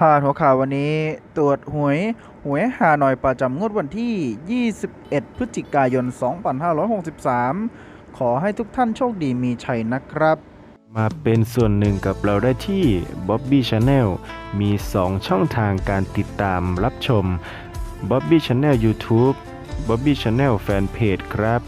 พาดหัวข่าววันนี้ตรวจหวย หวยฮานอยประจำงวดวันที่ 21 พฤศจิกายน 2563 ขอให้ทุกท่านโชคดีมีชัยนะครับ มาเป็นส่วนหนึ่งกับเราได้ที่ Bobby Channel มี 2 ช่องทางการติดตามรับชม Bobby Channel YouTube Bobby Channel Fanpage ครับ